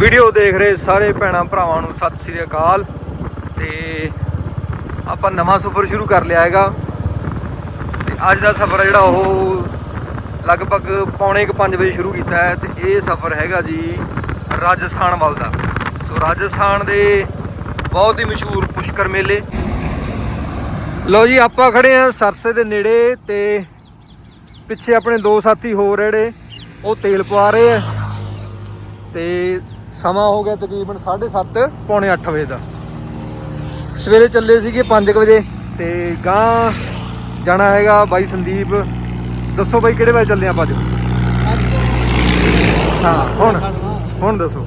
Video ਦੇਖ ਰਹੇ ਸਾਰੇ ਭੈਣਾਂ ਭਰਾਵਾਂ ਨੂੰ ਸਤਿ ਸ੍ਰੀ ਅਕਾਲ। ਤੇ ਆਪਾਂ ਨਵਾਂ ਸਫ਼ਰ ਸ਼ੁਰੂ ਕਰ ਲਿਆ ਹੈਗਾ। ਤੇ ਅੱਜ ਦਾ ਸਫ਼ਰ ਜਿਹੜਾ ਉਹ ਲਗਭਗ ਪੌਣੇ 5 ਵਜੇ ਸ਼ੁਰੂ ਕੀਤਾ ਹੈ ਤੇ ਇਹ ਸਫ਼ਰ ਹੈਗਾ ਜੀ ਰਾਜਸਥਾਨ ਵੱਲ ਦਾ। ਸੋ ਰਾਜਸਥਾਨ ਦੇ ਬਹੁਤ ਹੀ ਮਸ਼ਹੂਰ ਪੁਸ਼ਕਰ ਮੇਲੇ। ਲਓ ਜੀ, ਆਪਾਂ ਖੜੇ ਆ ਸਰਸੇ ਦੇ ਨੇੜੇ ਤੇ ਪਿੱਛੇ ਆਪਣੇ ਦੋ ਸਾਥੀ ਹੋਰ ਜਿਹੜੇ, ਉਹ ਤੇਲ ਪਵਾ ਰਹੇ ਆ ਤੇ ਸਮਾਂ ਹੋ ਗਿਆ ਤਕਰੀਬਨ 7:30 ਪੌਣੇ 8 ਵਜੇ ਦਾ। ਸਵੇਰੇ ਚੱਲੇ ਸੀਗੇ 5 ਵਜੇ ਤੇ ਗਾਂ ਜਾਣਾ ਹੈਗਾ ਬਾਈ ਸੰਦੀਪ। ਦੱਸੋ ਬਾਈ ਕਿਹੜੇ ਵਜੇ ਚੱਲੇ ਆਪਾਂ ਅੱਜ? ਹਾਂ ਹੁਣ ਹੁਣ ਦੱਸੋ।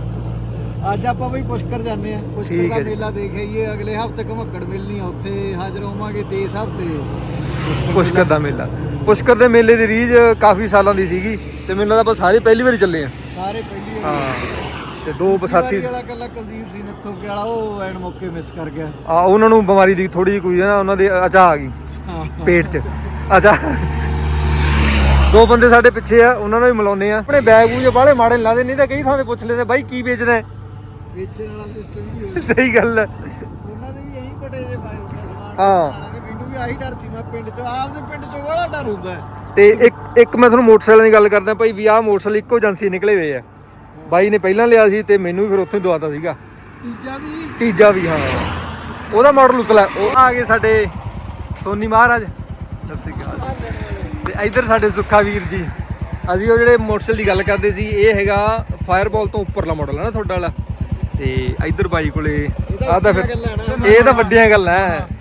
ਅੱਜ ਆਪਾਂ ਬਈ ਪੁਸ਼ਕਰ ਜਾਂਦੇ ਆ ਪੁਸ਼ਕਰ ਦਾ। ਮੇਲਾ ਦੇਖ ਆਈਏ। ਅਗਲੇ ਹਫ਼ਤੇ ਘਮੱਕੜ ਮਿਲਣੀ ਆ ਉੱਥੇ ਹਾਜ਼ਰ ਹੋਵਾਂਗੇ ਤੇ ਇਸ ਹਫ਼ਤੇ। ਪੁਸ਼ਕਰ ਦਾ ਮੇਲਾ। ਪੁਸ਼ਕਰ ਦੇ ਮੇਲੇ ਦੀ ਰੀਝ ਕਾਫੀ ਸਾਲਾਂ ਦੀ ਸੀਗੀ ਤੇ ਮੈਨੂੰ ਲੱਗਦਾ ਆਪਾਂ ਸਾਰੇ ਪਹਿਲੀ ਵਾਰੀ ਚੱਲੇ ਆ ਸਾਰੇ ਪਹਿਲੀ ਹਾਂ। ਤੇ ਦੋ ਬਸਾਤੀ ਵਾਲਾ ਕੱਲਾ ਕੁਲਦੀਪ ਸਿੰਘ ਨੱਥੋ ਕੇ ਵਾਲਾ ਉਹ ਐਨ ਮੌਕੇ ਮਿਸ ਕਰ ਗਿਆ। ਆ ਉਹਨਾਂ ਨੂੰ ਬਿਮਾਰੀ ਦੀ ਥੋੜੀ ਜਿਹੀ ਕੋਈ ਹੈ ਨਾ ਉਹਨਾਂ ਦੇ ਅਚਾ ਆ ਗਈ ਹਾਂ। ਪੇਟ 'ਚ। ਅਚਾ ਦੋ ਬੰਦੇ ਸਾਡੇ ਪਿੱਛੇ ਆ ਉਹਨਾਂ ਨੂੰ ਵੀ ਮਿਲਾਉਨੇ ਆ। ਆਪਣੇ ਬੈਗ ਬੂਜ ਬਾਹਲੇ ਮਾੜੇ ਲਾਦੇ ਨਹੀਂ ਤਾਂ ਕਈ ਥਾਂ ਤੇ ਪੁੱਛ ਲੈਂਦੇ ਬਾਈ ਕੀ ਵੇਚਦਾ ਹੈ? ਵੇਚਣ ਵਾਲਾ ਸਿਸਟਮ ਹੋਇਆ ਸਹੀ ਗੱਲ ਹੈ ਉਹਨਾਂ ਦੇ ਵੀ ਇਹੀ ਬੜੇ ਜੇ ਪਾਏ ਹੁੰਦੇ ਸਮਾਨ ਹਾਂ। ਤੇ ਮੈਨੂੰ ਵੀ ਆਹੀ ਡਰ ਸੀ ਮੈਂ ਪਿੰਡ ਚੋਂ ਆਪਦੇ ਪਿੰਡ ਚੋਂ ਬੜਾ ਡਰ ਹੁੰਦਾ ਹੈ। ਤੇ ਇੱਕ ਇੱਕ ਮੈਂ ਤੁਹਾਨੂੰ ਮੋਟਰਸਾਈਕਲ ਦੀ ਗੱਲ ਕਰਦਾ ਭਾਈ ਵੀ ਆਹ ਮੋਟਰਸਾਈਕਲ ਇੱਕੋ ਏਜੰਸੀ ਨਿਕਲੇ ਹੋਏ ਆ। ਬਾਈ ਨੇ ਪਹਿਲਾਂ ਲਿਆ ਸੀ ਤੇ ਮੈਨੂੰ ਵੀ ਫਿਰ ਉੱਥੋਂ ਹੀ ਦਵਾਤਾ ਸੀਗਾ। ਤੀਜਾ ਵੀ? ਤੀਜਾ ਵੀ ਹਾਂ। ਉਹਦਾ ਮਾਡਲ ਉਤਲਾ ਉਹ ਆ ਗਏ ਸਾਡੇ ਸੋਨੀ ਮਹਾਰਾਜ। ਸਤਿ ਤੇ ਇੱਧਰ ਸਾਡੇ ਸੁੱਖਾ ਵੀਰ ਜੀ। ਅਸੀਂ ਉਹ ਜਿਹੜੇ ਮੋਟਰਸਾਈਕਲ ਦੀ ਗੱਲ ਕਰਦੇ ਸੀ ਇਹ ਹੈਗਾ ਫਾਇਰਬਾਲ ਤੋਂ ਉੱਪਰਲਾ ਮਾਡਲ ਹੈ ਨਾ ਤੁਹਾਡਾ ਵਾਲਾ। ਤੇ ਇੱਧਰ ਬਾਈ ਕੋਲੇ ਆ ਤਾਂ ਫਿਰ ਨਾ। ਇਹ ਤਾਂ ਵੱਡੀਆਂ ਗੱਲਾਂ।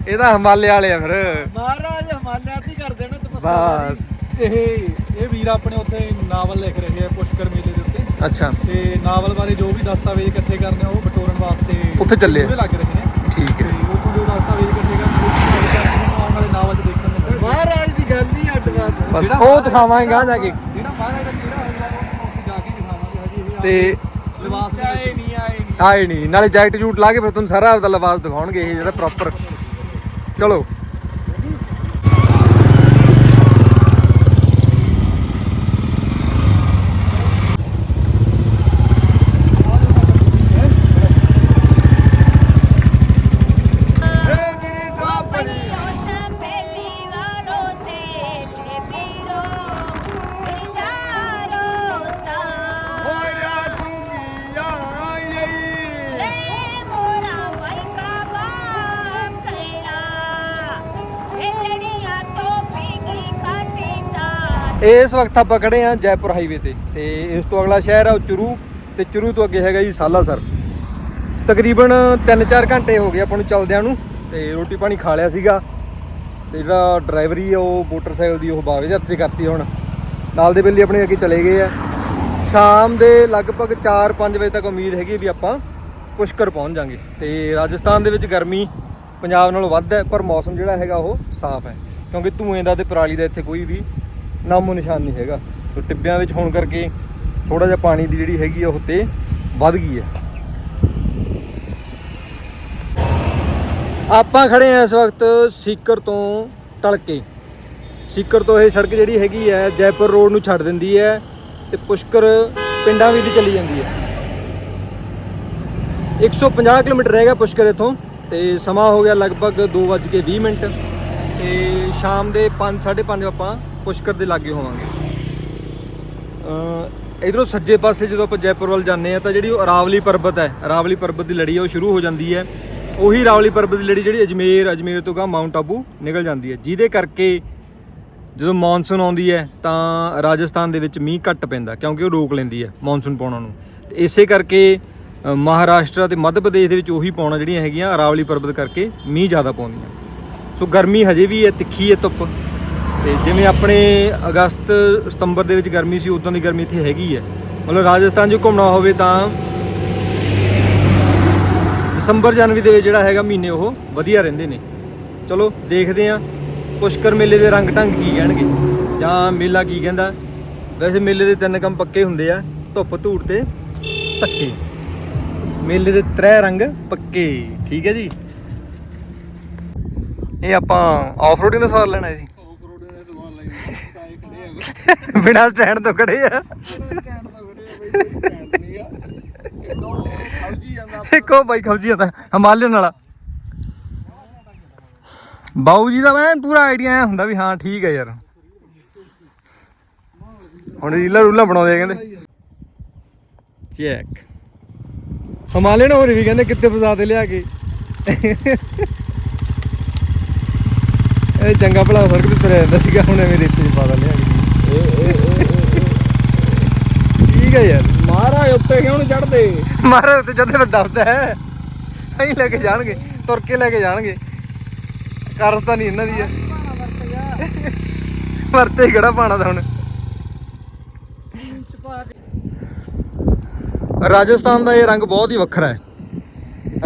ਇਹ ਤਾਂ ਹਿਮਾਲਿਆ ਵਾਲੇ ਆ ਫਿਰ। ਮਹਾਰਾਜ ਹਮਾਲਿਆ ਤੇ ਕਰ ਦੇਣਾ ਤਪੱਸਿਆ ਬਸ। ਇਹ ਇਹ ਵੀਰ ਆਪਣੇ ਉੱਥੇ ਨਾਵਲ ਲਿਖ ਰਹੇ ਆ ਪੁਸ਼ਕਰ ਮੇਲੇ ਦੇ ਅੱਛਾ। ਤੇ ਨਾਵਲ ਬਾਰੇ ਜੋ ਵੀ ਦਸਤਾਵੇਜ਼ ਇਕੱਠੇ ਕਰਨੇ ਆ ਉਹ ਬਟੋਰਨ ਵਾਸਤੇ ਉੱਥੇ ਚੱਲੇ ਆ। ਪੂਰੇ ਲੱਗ ਰਹੇ ਨੇ। ਠੀਕ ਤੇ ਹੈ ਉੱਥੋਂ ਜੋ ਦਸਤਾਵੇਜ਼ ਇਕੱਠੇ ਕਰਨੇ ਉਹ ਆਉਣ ਵਾਲੇ ਨਾਵਲ 'ਚ ਦੇਖਣ ਨੂੰ ਮਿਲਣਗੇ। ਮਹਾਰਾਜ ਦੀ ਗੱਲ ਹੀ ਅੱਡ ਬਾਤ ਹੈ। ਬਸ ਜਿਹੜਾ ਉਹ ਦਿਖਾਵਾਂਗੇ ਗਾਂ ਜਾ ਕੇ। ਜਿਹੜਾ ਮਹਾਰਾਜ ਦਾ ਕਿਹੜਾ ਹੋਊਗਾ ਉਹ ਉੱਥੇ ਜਾ ਕੇ ਦਿਖਾਵਾਂਗੇ ਹਜੇ ਇਹ ਤੇ ਆਪਦੇ ਲਿਬਾਸ ਦੇ ਵਿੱਚ। ਨਹੀਂ ਆਏ ਨਹੀਂ। ਆਏ ਨਹੀਂ ਨਾਲੇ ਜੈਕਟ ਜੂਟ ਲਾ ਕੇ ਫਿਰ ਤੁਹਾਨੂੰ ਸਾਰਾ ਆਪਦਾ ਲਿਬਾਸ ਦਿਖਾਉਣਗੇ ਇਹ ਜਿਹੜਾ ਪ੍ਰੋਪਰ ਚਲੋ। ਵਕਤ ਆਪਾਂ ਖੜੇ ਆ ਜੈਪੁਰ ਹਾਈਵੇ ਤੇ ਤੇ ਇਸ ਤੋਂ ਅਗਲਾ ਸ਼ਹਿਰ ਆ ਚੁਰੂ ਤੇ ਚੁਰੂ ਤੋਂ ਅੱਗੇ ਹੈਗਾ ਜੀ ਸਾਲਾਸਰ। ਤਕਰੀਬਨ 3-4 ਘੰਟੇ ਹੋ ਗਏ ਆਪਾਂ ਨੂੰ ਚੱਲਦਿਆਂ ਨੂੰ ਤੇ ਰੋਟੀ ਪਾਣੀ ਖਾ ਲਿਆ ਸੀਗਾ ਤੇ ਜਿਹੜਾ ਡਰਾਈਵਰੀ ਆ ਉਹ ਮੋਟਰਸਾਈਕਲ ਦੀ ਉਹ ਬਾਵੇ ਦੇ ਹੱਥ 'ਚ ਕਰਤੀ ਹੁਣ। ਨਾਲ ਦੇ ਬੇਲੀ ਆਪਣੇ ਅੱਗੇ ਚਲੇ ਗਏ ਆ। ਸ਼ਾਮ ਦੇ ਲਗਭਗ 4-5 ਵਜੇ ਤੱਕ ਉਮੀਦ ਹੈਗੀ ਵੀ ਆਪਾਂ ਪੁਸ਼ਕਰ ਪਹੁੰਚ ਜਾਾਂਗੇ ਤੇ ਰਾਜਸਥਾਨ ਦੇ ਵਿੱਚ ਗਰਮੀ ਪੰਜਾਬ ਨਾਲੋਂ ਵੱਧ ਹੈ, ਪਰ ਮੌਸਮ ਜਿਹੜਾ ਹੈਗਾ ਉਹ ਸਾਫ਼ ਹੈ। ਕਿਉਂਕਿ ਧੂਏ ਦਾ ਤੇ ਪਰਾਲੀ ਦਾ ਇੱਥੇ ਕੋਈ ਵੀ ਨਾਮੋ ਨਿਸ਼ਾਨ ਨਹੀਂ ਹੈਗਾ। ਸੋ ਟਿੱਬਿਆਂ ਵਿੱਚ ਹੋਣ ਕਰਕੇ ਥੋੜਾ ਜਿਹਾ ਪਾਣੀ ਦੀ ਜਿਹੜੀ ਹੈਗੀ ਆ ਉਹ ਤੇ ਵੱਧ ਗਈ ਹੈ। ਆਪਾਂ ਖੜੇ ਆ ਇਸ ਵਕਤ ਸੀਕਰ ਤੋਂ ਟਲਕੇ। ਸੀਕਰ ਤੋਂ ਇਹ ਸੜਕ ਜਿਹੜੀ ਹੈਗੀ ਹੈ, ਜੈਪੁਰ ਰੋਡ ਨੂੰ ਛੱਡ ਦਿੰਦੀ ਹੈ ਤੇ ਪੁਸ਼ਕਰ ਪਿੰਡਾਂ ਵਿੱਚ ਚਲੀ ਜਾਂਦੀ ਹੈ। 150 ਕਿਲੋਮੀਟਰ ਰਹੇਗਾ ਪੁਸ਼ਕਰ ਇਥੋਂ ਤੇ ਸਮਾਂ ਹੋ ਗਿਆ ਲਗਭਗ 2:20 ਮਿੰਟ ਤੇ ਸ਼ਾਮ ਦੇ 5 5:30 ਆਪਾਂ ਪੁਸ਼ਕਰ ਦੇ ਲਾਗੇ ਹੋਵਾਂਗੇ? ਅ ਇਧਰੋਂ ਸੱਜੇ ਪਾਸੇ ਜਦੋਂ ਆਪਾਂ ਜੈਪੁਰ ਵੱਲ ਜਾਂਦੇ ਆ ਤਾਂ ਜਿਹੜੀ ਉਹ ਅਰਾਵਲੀ ਪਰਬਤ ਹੈ, ਅਰਾਵਲੀ ਪਰਬਤ ਦੀ ਲੜੀ ਉਹ ਸ਼ੁਰੂ ਹੋ ਜਾਂਦੀ ਹੈ। ਉਹੀ ਅਰਾਵਲੀ ਪਰਬਤ ਦੀ ਲੜੀ ਜਿਹੜੀ ਅਜਮੇਰ ਅਜਮੇਰ ਤੋਂ ਗਾ ਮਾਊਂਟ ਆਬੂ ਨਿਕਲ ਜਾਂਦੀ ਹੈ। ਜਿਹਦੇ ਕਰਕੇ ਜਦੋਂ ਮੌਨਸੂਨ ਆਉਂਦੀ ਹੈ ਤਾਂ ਰਾਜਸਥਾਨ ਦੇ ਵਿੱਚ ਮੀਂਹ ਘੱਟ ਪੈਂਦਾ, ਕਿਉਂਕਿ ਉਹ ਰੋਕ ਲੈਂਦੀ ਹੈ ਮੌਨਸੂਨ ਪਾਉਣਾ ਨੂੰ। ਤੇ ਇਸੇ ਕਰਕੇ ਮਹਾਰਾਸ਼ਟਰ ਤੇ ਮੱਧ ਪ੍ਰਦੇਸ਼ ਦੇ ਵਿੱਚ ਉਹੀ ਪਾਉਣਾ ਜਿਹੜੀਆਂ ਹੈਗੀਆਂ ਅਰਾਵਲੀ ਪਰਬਤ ਕਰਕੇ ਮੀਂਹ ਜ਼ਿਆਦਾ ਪਾਉਂਦੀਆਂ। ਸੋ ਗਰਮੀ ਹਜੇ ਵੀ ਹੈ, ਤਿੱਖੀ ਹੈ ਧੁੱਪ। ਤੇ ਜਿਵੇਂ ਆਪਣੇ ਅਗਸਤ, ਸਤੰਬਰ ਦੇ ਵਿੱਚ ਗਰਮੀ ਸੀ, ਉਦੋਂ ਦੀ ਗਰਮੀ ਇੱਥੇ ਹੈਗੀ ਹੈ। ਮਤਲਬ ਰਾਜਸਥਾਨ 'ਚ ਘੁੰਮਣਾ ਹੋਵੇ ਤਾਂ ਦਸੰਬਰ, ਜਨਵਰੀ ਦੇ ਵਿੱਚ ਜਿਹੜਾ ਹੈਗਾ ਮਹੀਨੇ ਉਹ ਵਧੀਆ ਰਹਿੰਦੇ ਨੇ। ਚਲੋ, ਦੇਖਦੇ ਆਂ ਪੁਸ਼ਕਰ ਮੇਲੇ ਦੇ ਰੰਗ ਢੰਗ ਕੀ ਕਹਿਣਗੇ, ਜਾਂ ਮੇਲਾ ਕੀ ਕਹਿੰਦਾ। ਵੈਸੇ ਮੇਲੇ ਦੇ ਤਿੰਨ ਕੰਮ ਪੱਕੇ ਹੁੰਦੇ ਆ, ਧੁੱਪ, ਧੂੜ ਤੇ ਧੱਕੇ। ਮੇਲੇ ਦੇ ਤਰੇ ਰੰਗ ਪੱਕੇ, ਠੀਕ ਹੈ ਜੀ। ਇਹ ਆਪਾਂ ਆਫ ਰੋਡਿੰਗ ਦਾ ਸਵਾਲ ਲੈਣਾ ਸੀ ਆਫ ਰੋਡ ਦੇ ਸਮਾਨ ਲਈ ਸਾਈ ਖੜੇ ਆ ਬਿਨਾਂ ਸਟੈਂਡ ਤੋਂ ਖੜੇ ਆ। ਸਟੈਂਡ ਤੋਂ ਖੜੇ ਆ ਬਈ ਸਟੈਂਡ ਨਹੀਂ ਆ ਫੌਜੀ ਜਾਂਦਾ ਇੱਕ ਬਾਈ ਖੌਜੀ ਜਾਂਦਾ ਹਿਮਾਲਯਨ ਵਾਲਾ। ਬਾਊ ਜੀ ਦਾ ਮੈਂ ਪੂਰਾ ਆਈਡੀਆ ਹੁੰਦਾ ਵੀ ਹਾਂ, ਠੀਕ ਹੈ ਯਾਰ। ਹੁਣ ਰੀਲਾਂ ਰੂਲਾਂ ਬਣਾਉਂਦੇ ਆ ਕਹਿੰਦੇ। ਚੈੱਕ ਹਿਮਾਲਯਨ ਹੋਰ ਵੀ ਕਹਿੰਦੇ ਕਿੱਥੇ ਫਸਾ ਤੇ ਲਿਆ ਕੇ। ਇਹ ਚੰਗਾ ਭਲਾ ਫ਼ਰਕ ਤੇ ਤੁਰਿਆ ਜਾਂਦਾ ਸੀਗਾ, ਹੁਣ ਐਵੇਂ ਰੇਤੇ 'ਚ ਪਾ ਦਿੰਦੇ ਆ ਠੀਕ ਹੈ ਯਾਰ। ਮਹਾਰਾਜ ਉੱਤੇ ਕਿਉਂ ਨਹੀਂ ਚੜਦੇ ਮਾਰੇ ਉੱਤੇ ਚੜਦੇ ਫਿਰ ਦੱਸਦਾ ਹੈ। ਅਸੀਂ ਲੈ ਕੇ ਜਾਣਗੇ ਤੁਰ ਕੇ ਲੈ ਕੇ ਜਾਣਗੇ। ਕਾਰਸ ਤਾਂ ਨਹੀਂ ਇਹਨਾਂ ਦੀ ਹੈ ਵਰਤੇ ਕਿਹੜਾ ਪਾਣਾ ਤਾਂ ਹੁਣ। ਰਾਜਸਥਾਨ ਦਾ ਇਹ ਰੰਗ ਬਹੁਤ ਹੀ ਵੱਖਰਾ ਹੈ।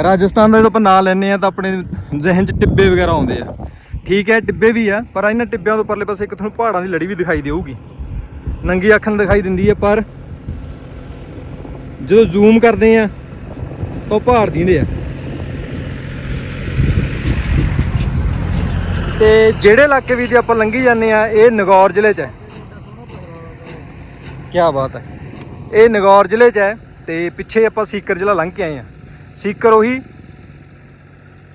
ਰਾਜਸਥਾਨ ਦਾ ਜਦੋਂ ਆਪਾਂ ਨਾਂ ਲੈਨੇ ਆ ਤਾਂ ਆਪਣੇ ਜ਼ਿਹਨ 'ਚ ਟਿੱਬੇ ਵਗੈਰਾ ਆਉਂਦੇ ਆ। ਠੀਕ ਹੈ ਟਿੱਬੇ ਵੀ ਆ ਪਰ ਇਹਨਾਂ ਟਿੱਬਿਆਂ ਤੋਂ ਪਰਲੇ ਪਾਸੇ ਇੱਕ ਤੁਹਾਨੂੰ ਪਹਾੜਾਂ ਦੀ ਲੜੀ ਵੀ ਦਿਖਾਈ ਦੇਊਗੀ। ਨੰਗੀ ਅੱਖ ਦਿਖਾਈ ਦਿੰਦੀ ਹੈ ਪਰ ਜਦੋਂ ਜ਼ੂਮ ਕਰਦੇ ਆ ਤਾਂ ਉਹ ਪਹਾੜ ਦਿੰਦੇ ਆ। ਤੇ ਜਿਹੜੇ ਇਲਾਕੇ ਵੀ ਦੀ ਆਪਾਂ ਲੰਘੀ ਜਾਂਦੇ ਆ ਇਹ ਨਗੌਰ ਜ਼ਿਲ੍ਹੇ 'ਚ ਹੈ। ਕੀ ਬਾਤ ਹੈ। ਇਹ ਨਗੌਰ ਜ਼ਿਲ੍ਹੇ 'ਚ ਹੈ ਤੇ ਪਿੱਛੇ ਆਪਾਂ ਸੀਕਰ ਜ਼ਿਲ੍ਹਾ ਲੰਘ ਕੇ ਆਏ ਆ ਸੀਕਰ ਉਹੀ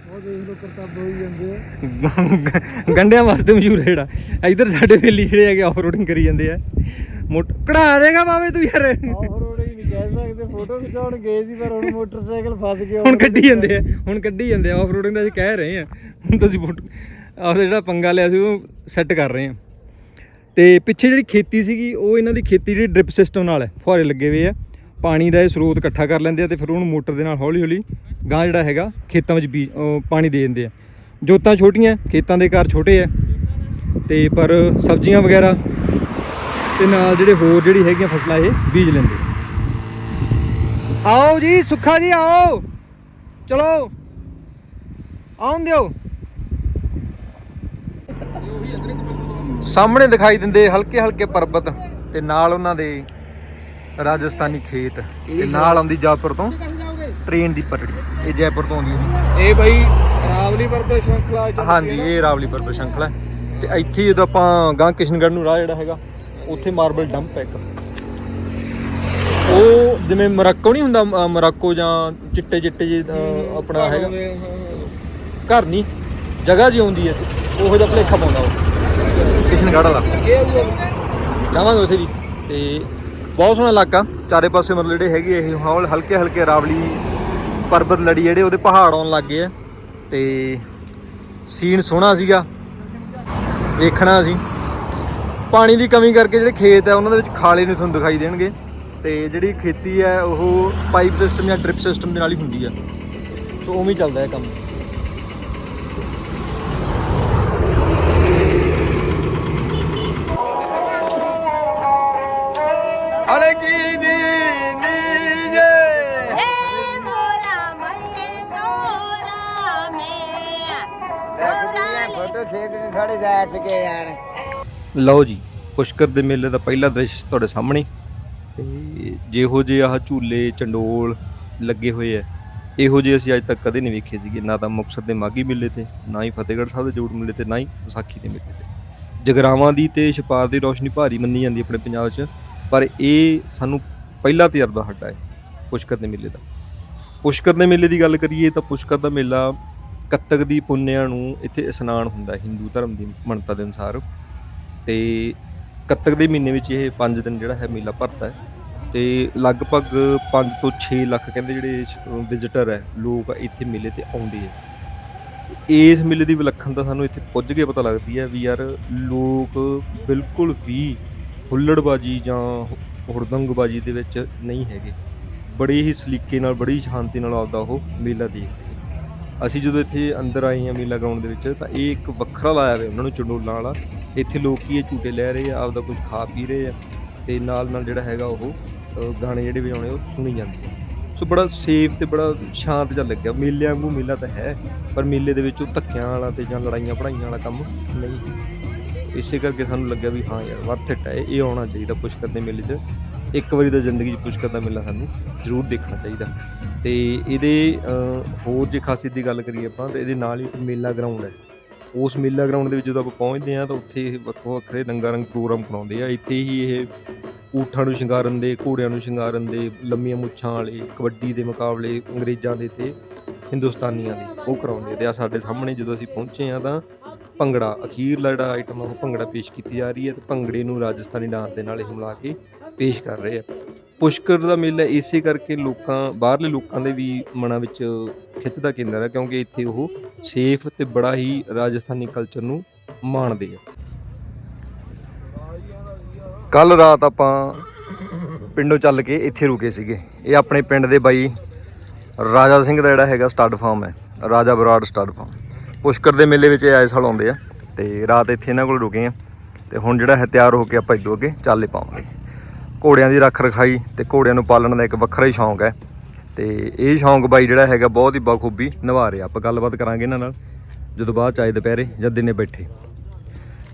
ਉਹ ਦੇਖ ਲੋ ਕਰਤੱਬ ਹੋਈ ਜਾਂਦੇ ਆ। ਗੰਡਿਆਂ ਵਾਸਤੇ ਮਸ਼ਹੂਰ ਹੈ ਜਿਹੜਾ। ਇਧਰ ਸਾਡੇ ਵੇਲੀ ਜਿਹੜੇ ਹੈਗੇ ਆਫ ਰੋਡਿੰਗ ਕਰੀ ਜਾਂਦੇ ਆ। ਮੋਟ ਕਢਾ ਦੇਗਾ ਬਾਵੇ ਤੂੰ ਯਾਰ। ਆਫ ਕਹਿ ਸਕਦੇ ਫੋਟੋ ਖਿਚਾਉਣ ਗਏ ਸੀ ਪਰ ਹੁਣ ਮੋਟਰਸਾਈਕਲ ਫਸ ਗਿਆ ਹੁਣ ਕੱਢੀ ਜਾਂਦੇ ਆ ਹੁਣ ਕੱਢੀ ਜਾਂਦੇ ਆ ਆਫ ਰੋਡਿੰਗ ਦਾ ਅਸੀਂ ਕਹਿ ਰਹੇ ਆ। ਹੁਣ ਤਾਂ ਅਸੀਂ ਫੋਟ ਆਹ ਜਿਹੜਾ ਪੰਗਾ ਲਿਆ ਸੀ ਉਹ ਸੈੱਟ ਕਰ ਰਹੇ ਆ। ਤੇ ਪਿੱਛੇ ਜਿਹੜੀ ਖੇਤੀ ਸੀਗੀ ਉਹ ਇਹਨਾਂ ਦੀ ਖੇਤੀ ਜਿਹੜੀ ਡ੍ਰਿਪ ਸਿਸਟਮ ਨਾਲ ਹੈ ਫੁਹਾਰੇ ਲੱਗੇ ਹੋਏ ਆ। ਪਾਣੀ ਦਾ ਇਹ ਸਰੋਤ ਇਕੱਠਾ ਕਰ ਲੈਂਦੇ ਆ ਤੇ ਫਿਰ ਉਹਨੂੰ ਮੋਟਰ ਦੇ ਨਾਲ ਹੌਲੀ ਹੌਲੀ ਗਾਂ ਜਿਹੜਾ ਹੈਗਾ ਖੇਤਾਂ ਵਿੱਚ ਬੀਜ ਪਾਣੀ ਦੇ ਦਿੰਦੇ ਆ। ਜੋਤਾਂ ਛੋਟੀਆਂ ਖੇਤਾਂ ਦੇ ਘਰ ਛੋਟੇ ਆ। ਤੇ ਪਰ ਸਬਜ਼ੀਆਂ ਵਗੈਰਾ ਤੇ ਨਾਲ ਜਿਹੜੇ ਹੋਰ ਜਿਹੜੀ ਹੈਗੀਆਂ ਫਸਲਾਂ ਇਹ ਬੀਜ ਲੈਂਦੇ ਆਓ ਜੀ ਸੁੱਖਾ ਜੀ ਆਓ। ਚਲੋ। ਆਉਣ ਦਿਓ। ਸਾਹਮਣੇ ਦਿਖਾਈ ਦਿੰਦੇ ਹਲਕੇ ਹਲਕੇ ਪਰਬਤ ਤੇ ਨਾਲ ਉਹਨਾਂ ਦੇ ਰਾਜਸਥਾਨੀ ਖੇਤ ਤੇ ਨਾਲ ਆਉਂਦੀ ਜੈਪੁਰ ਤੋਂ ਟ੍ਰੇਨ ਦੀ ਪਟੜੀ। ਇਹ ਜੈਪੁਰ ਤੋਂ ਆਉਂਦੀ ਹੈ ਇਹ ਬਾਈ ਰਾਵਲੀ ਪਰਬਤ ਸ਼੍ਰੰਖਲਾ ਚ ਹਾਂਜੀ ਇਹ ਰਾਵਲੀ ਪਰਬਤ ਸ਼ੰਖਲਾ ਤੇ ਇੱਥੇ ਜਦੋਂ ਆਪਾਂ ਗਾਂ ਕਿਸ਼ਨਗੜ੍ਹ ਨੂੰ ਰਾਹ ਜਿਹੜਾ ਹੈਗਾ ਉੱਥੇ ਮਾਰਬਲ ਡੰਪ ਹੈ ਇੱਕ। ਉਹ ਜਿਵੇਂ ਮੋਰੱਕੋ ਨਹੀਂ ਹੁੰਦਾ ਅ, ਮੋਰੱਕੋ ਜਾਂ ਚਿੱਟੇ ਚਿੱਟੇ ਜਿਹੇ ਅ, ਆਪਣਾ ਹੈਗਾ। ਘਰ ਨਹੀਂ ਜਗ੍ਹਾ ਜੀ ਆਉਂਦੀ ਹੈ। ਉਹੋ ਜਿਹਾ ਭਲੇਖਾ ਪਾਉਂਦਾ ਉਹ। ਕਿਸ਼ਨਗੜ੍ਹ ਵਾਲਾ। ਜਾਵਾਂਗੇ ਉੱਥੇ ਵੀ। ਤੇ ਬਹੁਤ ਸੋਹਣਾ ਇਲਾਕਾ। ਚਾਰੇ ਪਾਸੇ ਮਤਲਬ ਜਿਹੜੇ ਹੈਗੇ ਇਹ ਹੌਲ ਹਲਕੇ ਹਲਕੇ ਰਾਵਲੀ ਪਰਬਤ ਲੜੀ ਜਿਹੜੇ ਉਹਦੇ ਪਹਾੜ ਆਉਣ ਲੱਗ ਗਏ ਆ। ਤੇ ਸੀਨ ਸੋਹਣਾ ਸੀਗਾ। ਵੇਖਣਾ ਸੀ ਪਾਣੀ ਦੀ ਕਮੀ ਕਰਕੇ ਜਿਹੜੇ ਖੇਤ ਆ ਉਹਨਾਂ ਦੇ ਵਿੱਚ ਖਾਲੇ ਨਹੀਂ ਤੁਹਾਨੂੰ ਦਿਖਾਈ ਦੇਣਗੇ। ਤੇ ਜਿਹੜੀ ਖੇਤੀ ਹੈ ਉਹ ਪਾਈਪ ਸਿਸਟਮ ਜਾਂ ਡ੍ਰਿਪ ਸਿਸਟਮ ਦੇ ਨਾਲ ਹੀ ਹੁੰਦੀ ਹੈ। ਸੋ ਉਵੇਂ ਹੀ ਚੱਲਦਾ ਹੈ ਕੰਮ ਲਓ ਜੀ ਪੁਸ਼ਕਰ ਦੇ ਮੇਲੇ ਦਾ ਪਹਿਲਾ ਦ੍ਰਿਸ਼ ਤੁਹਾਡੇ ਸਾਹਮਣੇ। ਤੇ ਜਿਹੋ ਜਿਹੇ ਆਹ ਝੂਲੇ, ਚੰਡੋਲ ਲੱਗੇ ਹੋਏ ਆ, ਇਹੋ ਜਿਹੇ ਅਸੀਂ ਅੱਜ ਤੱਕ ਕਦੇ ਨਹੀਂ ਵੇਖੇ ਸੀਗੇ, ਨਾ ਤਾਂ ਮੁਕਤਸਰ ਦੇ ਮਾਗੀ ਮੇਲੇ ਤੇ, ਨਾ ਹੀ ਫਤਿਹਗੜ੍ਹ ਸਾਹਿਬ ਦੇ ਜੋੜ ਮੇਲੇ ਤੇ, ਨਾ ਹੀ ਵਿਸਾਖੀ ਦੇ ਮੇਲੇ ਤੇ। ਜਗਰਾਵਾਂ ਦੀ ਤੇ ਛਪਾਰ ਦੀ ਰੌਸ਼ਨੀ ਭਾਰੀ ਮੰਨੀ ਜਾਂਦੀ ਆਪਣੇ ਪੰਜਾਬ 'ਚ, ਪਰ ਇਹ ਸਾਨੂੰ ਪਹਿਲਾ ਤਜਰਬਾ ਸਾਡਾ ਹੈ, ਪੁਸ਼ਕਰ ਦੇ ਮੇਲੇ ਦਾ। ਪੁਸ਼ਕਰ ਦੇ ਮੇਲੇ ਦੀ ਗੱਲ ਕਰੀਏ ਤਾਂ ਪੁਸ਼ਕਰ ਦਾ ਮੇਲਾ ਕੱਤਕ ਦੀ ਪੁੰਨਿਆਂ ਨੂੰ ਇੱਥੇ ਇਸ਼ਨਾਨ ਹੁੰਦਾ ਹਿੰਦੂ ਧਰਮ ਦੀ ਮੰਨਤਾ ਦੇ ਅਨੁਸਾਰ। ਤੇ ਕੱਤਕ ਦੇ ਮਹੀਨੇ ਵਿੱਚ ਇਹ 5 ਦਿਨ ਜਿਹੜਾ ਹੈ ਮੇਲਾ ਭਰਦਾ ਹੈ। ਤੇ ਲਗਭਗ 5 ਤੋਂ 6 ਲੱਖ ਕਹਿੰਦੇ ਜਿਹੜੇ ਵਿਜ਼ਿਟਰ ਹੈ, ਲੋਕ ਇੱਥੇ ਮੇਲੇ ਤੇ ਆਉਂਦੇ ਆ। ਇਸ ਮੇਲੇ ਦੀ ਵਿਲੱਖਣਤਾ ਸਾਨੂੰ ਇੱਥੇ ਪੁੱਜ ਕੇ ਪਤਾ ਲੱਗਦੀ ਹੈ ਵੀ ਯਾਰ ਲੋਕ ਬਿਲਕੁਲ ਵੀ ਹੁੱਲੜਬਾਜੀ ਜਾਂ ਹੁਰਦੰਗਬਾਜ਼ੀ ਦੇ ਵਿੱਚ ਨਹੀਂ ਹੈਗੇ। ਬੜੇ ਹੀ ਸਲੀਕੇ ਨਾਲ, ਬੜੀ ਸ਼ਾਂਤੀ ਨਾਲ ਆਪਦਾ ਉਹ ਮੇਲਾ ਦੇਖਦੇ ਅਸੀਂ ਜਦੋਂ ਇੱਥੇ ਅੰਦਰ ਆਏ ਹਾਂ ਮੇਲਾ ਗਰਾਊਂਡ ਦੇ ਵਿੱਚ, ਤਾਂ ਇਹ ਇੱਕ ਵੱਖਰਾ ਲਾਇਆ ਹੋਇਆ ਉਹਨਾਂ ਨੂੰ ਚੰਡੋਲਾਂ ਵਾਲਾ। ਇੱਥੇ ਲੋਕ ਕੀ ਇਹ ਝੂਟੇ ਲੈ ਰਹੇ ਆ, ਆਪਦਾ ਕੁਝ ਖਾ ਪੀ ਰਹੇ ਆ ਤੇ ਨਾਲ ਨਾਲ ਜਿਹੜਾ ਹੈਗਾ ਉਹ ਗਾਣੇ ਜਿਹੜੇ ਵਜਾਉਣੇ ਉਹ ਸੁਣੀ ਜਾਂਦੇ ਆ ਸੋ ਬੜਾ ਸੇਫ ਤੇ ਬੜਾ ਸ਼ਾਂਤ ਜਿਹਾ ਲੱਗਿਆ। ਮੇਲੇ ਵਾਂਗੂ ਮੇਲਾ ਤਾਂ ਹੈ, ਪਰ ਮੇਲੇ ਦੇ ਵਿੱਚ ਉਹ ਧੱਕਿਆਂ ਵਾਲਾ ਤੇ ਜਾਂ ਲੜਾਈਆਂ ਪੜਾਈਆਂ ਵਾਲਾ ਕੰਮ ਨਹੀਂ। ਇਸੇ ਕਰਕੇ ਸਾਨੂੰ ਲੱਗਿਆ ਵੀ ਹਾਂ ਯਾਰ ਵਰਥ ਇਟ ਹੈ। ਇਹ ਆਉਣਾ ਚਾਹੀਦਾ ਪੁਸ਼ਕਰ ਦੇ ਮੇਲੇ 'ਚ। ਇੱਕ ਵਾਰੀ ਤਾਂ ਜ਼ਿੰਦਗੀ 'ਚ ਪੁਸ਼ਕਰ ਦਾ ਮੇਲਾ ਸਾਨੂੰ ਜ਼ਰੂਰ ਦੇਖਣਾ ਚਾਹੀਦਾ। ਤੇ ਇਹਦੇ ਹੋਰ ਜੇ ਖਾਸੀਅਤ ਦੀ ਗੱਲ ਕਰੀਏ ਆਪਾਂ, ਤਾਂ ਇਹਦੇ ਨਾਲ ਹੀ ਇੱਕ ਮੇਲਾ ਗਰਾਊਂਡ ਹੈ। ਉਸ ਮੇਲਾ ਗਰਾਊਂਡ ਦੇ ਵਿੱਚ ਜਦੋਂ ਆਪਾਂ ਪਹੁੰਚਦੇ ਆ ਤਾਂ ਉੱਥੇ ਇਹ ਵੱਖੋ ਵੱਖਰੇ ਰੰਗਾ ਰੰਗ ਪ੍ਰੋਗਰਾਮ ਕਰਾਉਂਦੇ ਆ। ਇੱਥੇ ਹੀ ਇਹ ਊਠਾਂ ਨੂੰ ਸ਼ਿੰਗਾਰਨ ਦੇ, ਘੋੜਿਆਂ ਨੂੰ ਸ਼ਿੰਗਾਰਨ ਦੇ, ਲੰਮੀਆਂ ਮੁੱਛਾਂ ਵਾਲੇ, ਕਬੱਡੀ ਦੇ ਮੁਕਾਬਲੇ ਅੰਗਰੇਜ਼ਾਂ ਦੇ ਤੇ ਹਿੰਦੁਸਤਾਨੀਆਂ ਦੇ ਉਹ ਕਰਾਉਂਦੇ ਤੇ ਆ ਸਾਡੇ ਸਾਹਮਣੇ ਜਦੋਂ ਅਸੀਂ ਪਹੁੰਚੇ ਆ ਤਾਂ ਭੰਗੜਾ, ਅਖੀਰਲਾ ਜਿਹੜਾ ਆਈਟਮ ਆ, ਉਹ ਭੰਗੜਾ ਪੇਸ਼ ਕੀਤੀ ਜਾ ਰਹੀ ਹੈ ਤੇ ਭੰਗੜੇ ਨੂੰ ਰਾਜਸਥਾਨੀ ਡਾਂਸ ਦੇ ਨਾਲ ਇਹ ਮਿਲਾ ਕੇ ਪੇਸ਼ ਕਰ ਰਹੇ ਆ। ਪੁਸ਼ਕਰ ਦਾ ਮੇਲਾ ਇਸੇ ਕਰਕੇ ਲੋਕਾਂ, ਬਾਹਰਲੇ ਲੋਕਾਂ ਦੇ ਵੀ ਮਨਾਂ ਵਿੱਚ ਖਿੱਚ ਦਾ ਕੇਂਦਰ ਹੈ ਕਿਉਂਕਿ ਇੱਥੇ ਉਹ ਸੇਫ ਤੇ ਬੜਾ ਹੀ ਰਾਜਸਥਾਨੀ ਕਲਚਰ ਨੂੰ ਮਾਣਦੇ ਆ। ਕੱਲ ਰਾਤ ਆਪਾਂ ਪਿੰਡੋਂ ਚੱਲ ਕੇ ਇੱਥੇ ਰੁਕੇ ਸੀਗੇ। ਇਹ ਆਪਣੇ ਪਿੰਡ ਦੇ ਬਾਈ ਰਾਜਾ ਸਿੰਘ ਦਾ ਜਿਹੜਾ ਹੈਗਾ ਸਟੱਡ ਫਾਰਮ ਹੈ, ਰਾਜਾ ਬਰਾੜ ਸਟੱਡ ਫਾਰਮ ਪੁਸ਼ਕਰ ਦੇ ਮੇਲੇ ਵਿੱਚ ਇਹ ਆਏ ਸਾਲ ਆਉਂਦੇ ਆ ਤੇ ਰਾਤ ਇੱਥੇ ਇਹਨਾਂ ਕੋਲ ਰੁਕੇ ਆ। ਤੇ ਹੁਣ ਜਿਹੜਾ ਹੈ ਤਿਆਰ ਹੋ ਕੇ ਆਪਾਂ ਇਦੋਂ ਅੱਗੇ ਚੱਲੇ ਪਾਵਾਂਗੇ। ਘੋੜਿਆਂ ਦੀ ਰੱਖ ਰਖਾਈ ਤੇ ਘੋੜਿਆਂ ਨੂੰ ਪਾਲਣ ਦਾ ਇੱਕ ਵੱਖਰਾ ਹੀ ਸ਼ੌਂਕ ਹੈ। ਤੇ ਇਹ ਸ਼ੌਂਕ ਬਾਈ ਜਿਹੜਾ ਹੈਗਾ ਬਹੁਤ ਹੀ ਬਖੂਬੀ ਨਿਭਾ ਰਿਹਾ। ਆਪਾਂ ਗੱਲਬਾਤ ਕਰਾਂਗੇ ਇਹਨਾਂ ਨਾਲ, ਜਦੋਂ ਬਾਅਦ ਚ ਆਏ ਦੁਪਹਿਰੇ ਜਾਂ ਦਿਨੇ ਬੈਠੇ।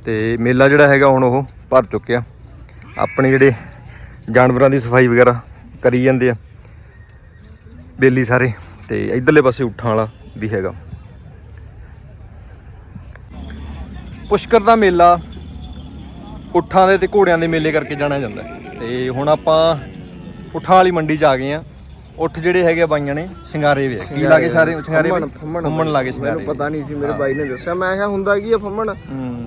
ਤੇ ਮੇਲਾ ਜਿਹੜਾ ਹੈਗਾ ਹੁਣ ਉਹ ਭਰ ਚੁੱਕਿਆ। ਆਪਣੇ ਜਿਹੜੇ ਜਾਨਵਰਾਂ ਦੀ ਸਫ਼ਾਈ ਵਗੈਰਾ ਕਰੀ ਜਾਂਦੇ ਆ। ਬੇਲੀ ਸਾਰੇ ਤੇ ਇਧਰਲੇ ਪਾਸੇ ਉੱਠਾਂ ਵਾਲਾ ਵੀ ਹੈਗਾ। ਪੁਸ਼ਕਰ ਦਾ ਮੇਲਾ ਉੱਠਾਂ ਦੇ ਤੇ ਘੋੜਿਆਂ ਦੇ ਮੇਲੇ ਕਰਕੇ ਜਾਣਿਆ ਜਾਂਦਾ। ਤੇ ਹੁਣ ਆਪਾਂ ਉੱਠਾਂ ਵਾਲੀ ਮੰਡੀ 'ਚ ਆ ਗਏ ਆ ਉੱਠ ਜਿਹੜੇ ਹੈਗੇ ਬਾਈਆਂ ਨੇ ਸ਼ਿੰਗਾਰੇ ਵੇ। ਕੀ ਲਾਗੇ ਸਾਰੇ ਸ਼ਿੰਗਾਰੇ? ਫੁੰਮਣ ਲਾਗੇ ਸ਼ਿੰਗਾਰੇ ਮੈਨੂੰ ਪਤਾ ਨਹੀਂ ਸੀ ਮੇਰੇ ਬਾਈ ਨੇ ਦੱਸਿਆ। ਮੈਂ ਕਿਹਾ ਹੁੰਦਾ ਕੀ ਆ ਫੰਮਣ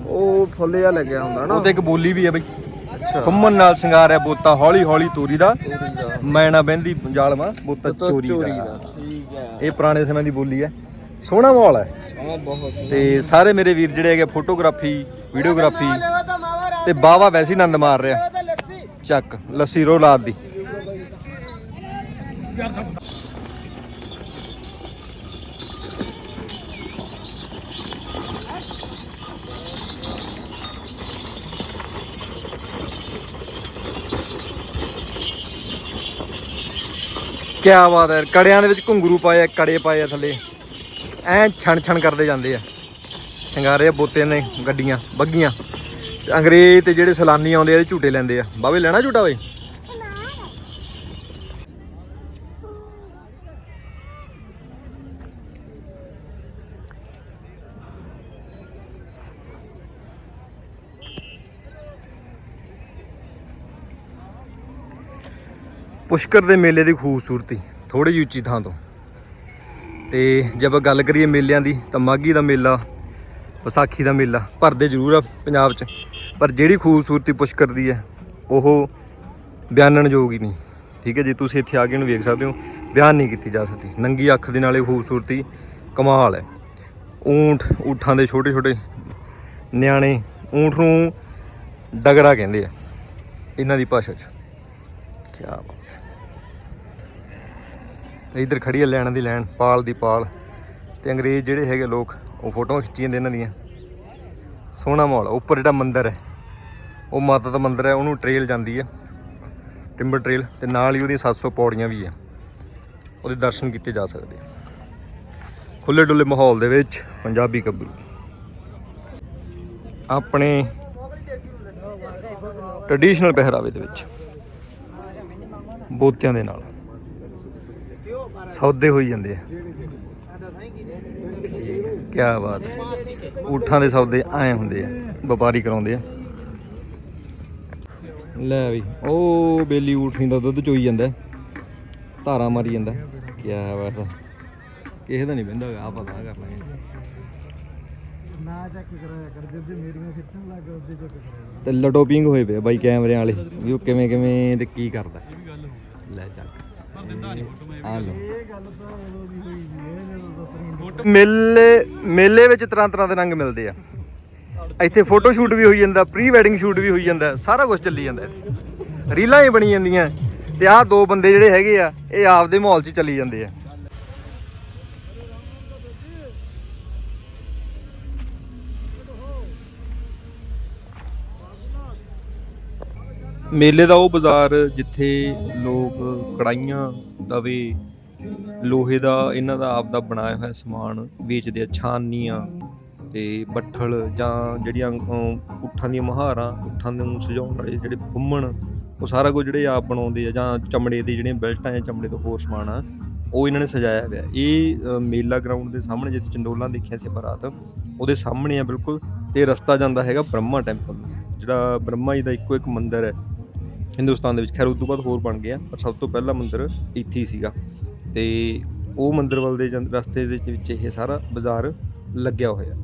ਉਹ ਫੁੱਲ ਜਿਹਾ ਲੱਗਿਆ ਹੁੰਦਾ ਨਾ। ਉਹ ਤੇ ਇੱਕ ਬੋਲੀ ਵੀ ਹੈ ਬਈ। ਫੁੰਮਣ ਨਾਲ ਸ਼ਿੰਗਾਰ ਹੈ ਬੋਤਾ ਹੌਲੀ ਹੌਲੀ ਤੋਰੀ ਦਾ। ਮੈਂ ਨਾ ਬਹਿੰਦੀ ਜਾਲਮਾ ਬੋਤਾ ਚੋਰੀ ਦਾ। ਠੀਕ ਹੈ। ਇਹ ਪੁਰਾਣੇ ਸਮੇਂ ਦੀ ਬੋਲੀ ਹੈ। ਸੋਹਣਾ ਮਾਹੌਲ ਹੈ। ਬਹੁਤ। ਤੇ ਸਾਰੇ ਮੇਰੇ ਵੀਰ ਜਿਹੜੇ ਹੈਗੇ ਫੋਟੋਗ੍ਰਾਫੀ ਵੀਡੀਓਗ੍ਰਾਫੀ ਤੇ ਬਾਵਾ ਵੈਸੇ ਹੀ ਆਨੰਦ ਮਾਰ ਰਿਹਾ। ਚੱਕ ਲੱਸੀ ਰੋ ਲਾਦ ਦੀ। ਕਿਆ ਬਾਤ ਹੈ। ਕੜਿਆਂ ਦੇ ਵਿੱਚ ਘੁੰਗਰੂ ਪਾਏ ਆ, ਕੜੇ ਪਾਏ ਆ ਥੱਲੇ। ਐ ਛਣ ਛਣ ਕਰਦੇ ਜਾਂਦੇ ਆ। ਸ਼ਿੰਗਾਰੇ ਆ ਬੋਤੇ ਨੇ, ਗੱਡੀਆਂ, ਬੱਗੀਆਂ। ਅੰਗਰੇਜ਼ ਤੇ ਜਿਹੜੇ ਸੈਲਾਨੀ ਆਉਂਦੇ ਆ, ਇਹਦੇ ਝੂਟੇ ਲੈਂਦੇ ਆ। ਬਾਵੇ ਲੈਣਾ ਝੂਟਾ ਬਈ? ਪੁਸ਼ਕਰ ਦੇ ਮੇਲੇ ਦੀ ਖੂਬਸੂਰਤੀ ਥੋੜੀ ਜਿਹੀ ਉੱਚੀ ਥਾਂ ਤੋਂ। ਤੇ ਜੇ ਆਪਾਂ ਗੱਲ ਕਰੀਏ ਮੇਲਿਆਂ ਦੀ, ਤਾਂ ਮਾਗੀ ਦਾ ਮੇਲਾ, ਵਿਸਾਖੀ ਦਾ ਮੇਲਾ ਭਰਦੇ ਜ਼ਰੂਰ ਆ ਪੰਜਾਬ 'ਚ। ਪਰ ਜਿਹੜੀ ਖੂਬਸੂਰਤੀ ਪੁਸ਼ਕਰ ਦੀ ਹੈ, ਉਹ ਬਿਆਨਣ ਯੋਗ ਹੀ ਨਹੀਂ। ਠੀਕ ਹੈ ਜੇ, ਤੁਸੀਂ ਇੱਥੇ ਆ ਕੇ ਇਹਨੂੰ ਵੇਖ ਸਕਦੇ ਹੋ। ਬਿਆਨ ਨਹੀਂ ਕੀਤੀ ਜਾ ਸਕਦੀ। ਨੰਗੀ ਅੱਖ ਦੇ ਨਾਲ ਇਹ ਖੂਬਸੂਰਤੀ ਕਮਾਲ ਹੈ। ਊਂਠ ਊਠਾਂ ਦੇ ਛੋਟੇ ਛੋਟੇ ਨਿਆਣੇ ਊਂਠ ਨੂੰ ਡਗਰਾ ਕਹਿੰਦੇ ਆ, ਇਹਨਾਂ ਦੀ ਭਾਸ਼ਾ 'ਚ। ਕੀ ਇੱਧਰ ਖੜੀ ਹੈ ਲੈਣ ਦੀ ਲੈਣ, ਪਾਲ ਦੀ ਪਾਲ। ਤੇ ਅੰਗਰੇਜ਼ ਜਿਹੜੇ ਹੈਗੇ ਲੋਕ, ਉਹ ਫੋਟੋਆਂ ਖਿੱਚੀ ਜਾਂਦੇ ਇਹਨਾਂ ਦੀਆਂ। ਸੋਹਣਾ ਮਾਹੌਲ ਉੱਪਰ ਜਿਹੜਾ ਮੰਦਿਰ ਹੈ, ਉਹ ਮਾਤਾ ਦਾ ਮੰਦਿਰ ਹੈ, ਉਹਨੂੰ ਟ੍ਰੇਲ ਜਾਂਦੀ ਹੈ ਟਿੰਬਰ ਟ੍ਰੇਲ ਤੇ ਨਾਲ ਹੀ ਉਹਦੀਆਂ 700 ਪੌੜੀਆਂ ਵੀ ਹੈ ਉਹਦੇ ਦਰਸ਼ਨ ਕੀਤੇ ਜਾ ਸਕਦੇ ਆ। ਖੁੱਲੇ ਡੁੱਲੇ ਮਾਹੌਲ ਦੇ ਵਿੱਚ ਪੰਜਾਬੀ ਗੱਭਰੂ। ਆਪਣੇ ਟ੍ਰੈਡੀਸ਼ਨਲ ਪਹਿਰਾਵੇ ਦੇ ਵਿੱਚ, ਬੋਤਿਆਂ ਦੇ ਨਾਲ। ਸੌਦੇ ਹੋਈ ਜਾਂਦੇ ਆ। ਕੀ ਬਾਤ ਹੈ। ਊਠਾਂ ਦੇ ਸੌਦੇ ਐ ਹੁੰਦੇ ਆ ਵਪਾਰੀ ਕਰਾਉਂਦੇ ਆ। ਲੈ ਵੀ ਉਹ ਬੇਲੀ ਊਠਣੀ ਦਾ ਦੁੱਧ ਚੋਈ ਜਾਂਦਾ ਧਾਰਾ ਮਾਰੀ ਜਾਂਦਾ। ਕੀ ਬਾਤ ਕਿਸੇ ਦਾ ਨਹੀਂ ਬੰਦਾ ਆ ਪਤਾ ਕਰ ਲਾਂਗੇ। ਨਾ ਚੈੱਕ ਕਰਾਇਆ ਕਰ ਜਿੱਦੇ ਮੇਰੀਆਂ ਖਿੱਚਣ ਲੱਗ ਉਹਦੇ ਚੈੱਕ ਕਰਾਇਆ ਤੇ ਲਟੋਪਿੰਗ ਹੋਏ ਪਏ ਬਾਈ ਕੈਮਰਿਆਂ ਵਾਲੇ ਵੀ ਉਹ ਕਿਵੇਂ ਕਿਵੇਂ ਤੇ ਕੀ ਕਰਦਾ। ਲੈ ਚੱਕ। ਆ ਲੋ ਮੇਲੇ ਮੇਲੇ ਵਿੱਚ ਤਰ੍ਹਾਂ ਤਰ੍ਹਾਂ ਦੇ ਰੰਗ ਮਿਲਦੇ ਆ। ਇੱਥੇ ਫੋਟੋ ਸ਼ੂਟ ਵੀ ਹੋਈ ਜਾਂਦਾ ਪ੍ਰੀ ਵੈਡਿੰਗ ਸ਼ੂਟ ਵੀ ਹੋਈ ਜਾਂਦਾ, ਸਾਰਾ ਕੁਝ ਚੱਲੀ ਜਾਂਦਾ ਇੱਥੇ। ਰੀਲਾਂ ਹੀ ਬਣੀ ਜਾਂਦੀਆਂ। ਤੇ ਆਹ ਦੋ ਬੰਦੇ ਜਿਹੜੇ ਹੈਗੇ ਆ, ਇਹ ਆਪਦੇ ਮਾਹੌਲ 'ਚ ਚੱਲੀ ਜਾਂਦੇ ਆ। ਮੇਲੇ ਦਾ ਉਹ ਬਾਜ਼ਾਰ ਜਿੱਥੇ ਲੋਕ ਕੜਾਈਆਂ ਤਵੇ ਲੋਹੇ ਦਾ ਇਹਨਾਂ ਦਾ ਆਪਦਾ ਬਣਾਇਆ ਹੋਇਆ ਸਮਾਨ ਵੇਚਦੇ ਆ ਛਾਨੀਆਂ ਤੇ ਬੱਠਲ ਜਾਂ ਜਿਹੜੀਆਂ ਅਹ, ਊਠਾਂ ਦੀਆਂ ਮਹਾਰਾਂ ਉੱਠਾਂ ਨੂੰ ਸਜਾਉਣ ਵਾਲੇ ਜਿਹੜੇ ਫੁੰਮਣ ਉਹ ਸਾਰਾ ਕੁਝ ਜਿਹੜੇ ਆਪ ਬਣਾਉਂਦੇ ਆ ਜਾਂ ਚਮੜੇ ਦੇ ਜਿਹੜੀਆਂ ਬੈਲਟਾਂ ਜਾਂ ਚਮੜੇ ਤੋਂ ਹੋਰ ਸਮਾਨ ਆ ਉਹ ਇਹਨਾਂ ਨੇ ਸਜਾਇਆ ਹੋਇਆ। ਇਹ ਮੇਲਾ ਗਰਾਊਂਡ ਦੇ ਸਾਹਮਣੇ ਜਿੱਥੇ ਚੰਡੋਲਾਂ ਦੇਖਿਆ ਸੀ ਆਪਾਂ ਉਹਦੇ ਸਾਹਮਣੇ ਆ ਬਿਲਕੁਲ ਤੇ ਰਸਤਾ ਜਾਂਦਾ ਹੈਗਾ ਬ੍ਰਹਮਾ ਟੈਂਪਲ ਜਿਹੜਾ ਬ੍ਰਹਮਾ ਜੀ ਦਾ ਇੱਕੋ ਇੱਕ ਮੰਦਿਰ ਹੈ ਹਿੰਦੁਸਤਾਨ ਦੇ ਵਿੱਚ। ਖੈਰ ਉਸ ਤੋਂ ਬਾਅਦ ਹੋਰ ਬਣ ਗਿਆ, ਪਰ ਸਭ ਤੋਂ ਪਹਿਲਾ ਮੰਦਿਰ ਇੱਥੇ ਹੀ ਸੀਗਾ। ਤੇ ਉਹ ਮੰਦਿਰ ਵੱਲ ਦੇ ਜਾਂਦੇ ਰਸਤੇ ਦੇ ਵਿੱਚ ਇਹ ਸਾਰਾ ਬਾਜ਼ਾਰ ਲੱਗਿਆ ਹੋਇਆ।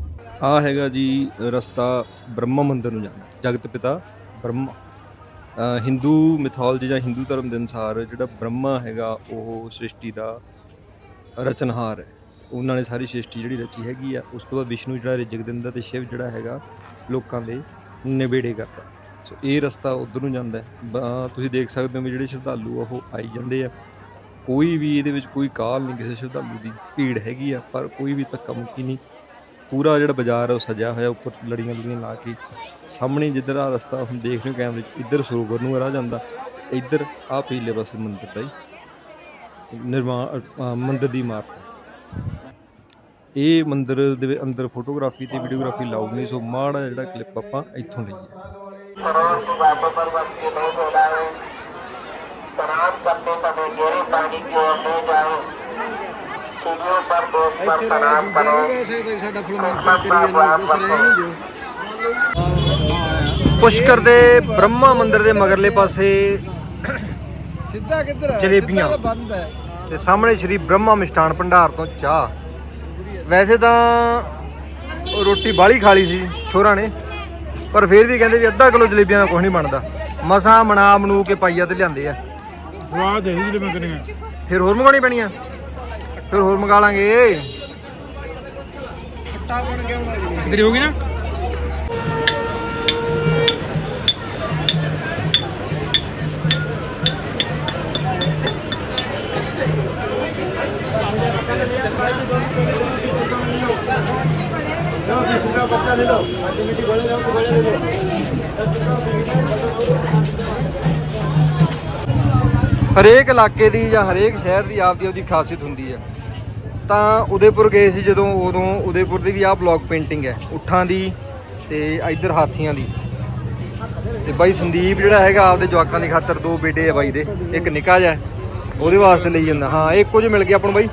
ਆ ਹੈਗਾ ਜੀ ਰਸਤਾ ਬ੍ਰਹਮਾ ਮੰਦਿਰ ਨੂੰ ਜਾਂਦਾ ਜਗਤ ਪਿਤਾ ਬ੍ਰਹਮਾ। ਹਿੰਦੂ ਮਿਥੋਲੋਜੀ ਜਾਂ ਹਿੰਦੂ ਧਰਮ ਦੇ ਅਨੁਸਾਰ ਜਿਹੜਾ ਬ੍ਰਹਮਾ ਹੈਗਾ, ਉਹ ਸ੍ਰਿਸ਼ਟੀ ਦਾ ਰਚਨਹਾਰ ਹੈ। ਉਹਨਾਂ ਨੇ ਸਾਰੀ ਸ੍ਰਿਸ਼ਟੀ ਜਿਹੜੀ ਰਚੀ ਹੈਗੀ ਆ, ਉਸ ਤੋਂ ਬਾਅਦ ਵਿਸ਼ਨੂੰ ਜਿਹੜਾ ਰਿਜਕ ਦਿੰਦਾ ਤੇ ਸ਼ਿਵ ਜਿਹੜਾ ਹੈਗਾ, ਲੋਕਾਂ ਦੇ ਨਿਬੇੜੇ ਕਰਦਾ। ਸੋ ਇਹ ਰਸਤਾ ਉਧਰ ਨੂੰ ਜਾਂਦਾ ਹੈ। ਤੁਸੀਂ ਦੇਖ ਸਕਦੇ ਹੋ ਵੀ ਜਿਹੜੇ ਸ਼ਰਧਾਲੂ ਆ ਉਹ ਆਈ ਜਾਂਦੇ ਆ। ਕੋਈ ਵੀ ਇਹਦੇ ਵਿੱਚ ਕੋਈ ਕਾਲ ਨਹੀਂ ਕਿਸੇ ਸ਼ਰਧਾਲੂ ਦੀ ਭੀੜ ਹੈਗੀ ਆ ਪਰ ਕੋਈ ਵੀ ਧੱਕਾ ਮੁੱਕੀ ਨਹੀਂ। ਪੂਰਾ ਜਿਹੜਾ ਬਾਜ਼ਾਰ ਆ ਉਹ ਸਜਿਆ ਹੋਇਆ ਉੱਪਰ ਲੜੀਆਂ ਲੜੀਆਂ ਲਾ ਕੇ। ਸਾਹਮਣੇ ਜਿੱਧਰ ਆ ਰਸਤਾ ਹੁਣ ਦੇਖ ਰਹੇ ਹੋ ਕੈਮਰੇ 'ਚ ਇੱਧਰ ਸਰੋਵਰ ਨੂੰ ਰਾਹ ਜਾਂਦਾ। ਇੱਧਰ ਆ ਪੀਲੇ ਪਾਸੇ ਮੰਦਿਰ ਦਾ ਹੀ ਨਿਰਮਾਣ ਅ, ਮੰਦਿਰ ਦੀ ਇਮਾਰਤ ਇਹ ਮੰਦਿਰ ਦੇ ਅੰਦਰ ਫੋਟੋਗ੍ਰਾਫੀ ਤੇ ਵੀਡੀਓਗ੍ਰਾਫੀ ਲਾਉ ਸੋ ਮਾੜਾ ਜਿਹੜਾ ਕਲਿੱਪ ਆਪਾਂ ਇੱਥੋਂ ਲਈਏ। ਪੁਸ਼ਕਰ ਦੇ ਬ੍ਰਹਮਾ ਮੰਦਿਰ ਦੇ ਮਗਰਲੇ ਪਾਸੇ ਸਿੱਧਾ ਕਿੱਧਰ ਹੈ ਜਲੇਬੀਆਂ। ਤਾਂ ਬੰਦ ਹੈ। ਤੇ ਸਾਹਮਣੇ ਸ਼੍ਰੀ ਬ੍ਰਹਮਾ ਮਿਸ਼ਟਾਨ ਭੰਡਾਰ ਤੋਂ ਚਾਹ। ਵੈਸੇ ਤਾਂ ਉਹ ਰੋਟੀ ਬਾਲੀ ਖਾ ਲਈ ਸੀ ਛੋਰਾਂ ਨੇ। ਪਰ ਫਿਰ ਵੀ ਕਹਿੰਦੇ ਵੀ ਅੱਧਾ ਕਿਲੋ ਜਲੇਬੀਆਂ ਦਾ ਕੁਝ ਨਹੀਂ ਬਣਦਾ। ਮਸਾਂ ਮਨਾ ਮਨੂ ਕੇ ਪਾਈਆ ਤੇ ਲਿਆਂਦੇ ਆ। ਸਵਾਦ ਹੈ ਜਿਹੜੇ ਮੈਂ ਕਰੀਆਂ ਫਿਰ ਹੋਰ ਮੰਗਾਉਣੀ ਪੈਣੀਆਂ? ਫਿਰ ਹੋਰ ਮੰਗਾ ਲਾਂਗੇ। ਤੇਰੀ ਹੋ ਗਈ ਨਾ? ਹਰੇਕ ਇਲਾਕੇ ਦੀ ਜਾਂ ਹਰੇਕ ਸ਼ਹਿਰ ਦੀ ਆਪਦੀ ਆਪਦੀ ਖਾਸੀਅਤ ਹੁੰਦੀ ਹੈ। ਤਾਂ ਉਦੇਪੁਰ ਗਏ ਸੀ ਜਦੋਂ ਉਦੋਂ ਉਦੇਪੁਰ ਦੀ ਵੀ ਆਹ ਬਲੌਕ ਪੇਂਟਿੰਗ ਹੈ ਉੱਠਾਂ ਦੀ ਤੇ ਇੱਧਰ ਹਾਥੀਆਂ ਦੀ। ਤੇ ਬਾਈ ਸੰਦੀਪ ਜਿਹੜਾ ਹੈਗਾ ਆਪਦੇ ਜਵਾਕਾਂ ਦੀ ਖਾਤਰ ਦੋ ਬੇਟੇ ਆ ਬਾਈ ਦੇ ਇੱਕ ਨਿੱਕਾ ਜਿਹਾ ਉਹਦੇ ਵਾਸਤੇ ਲਈ ਜਾਂਦਾ। ਹਾਂ ਇਹ ਇੱਕੋ ਜਿਹੇ ਮਿਲ ਗਏ ਆਪਾਂ ਨੂੰ ਬਾਈ?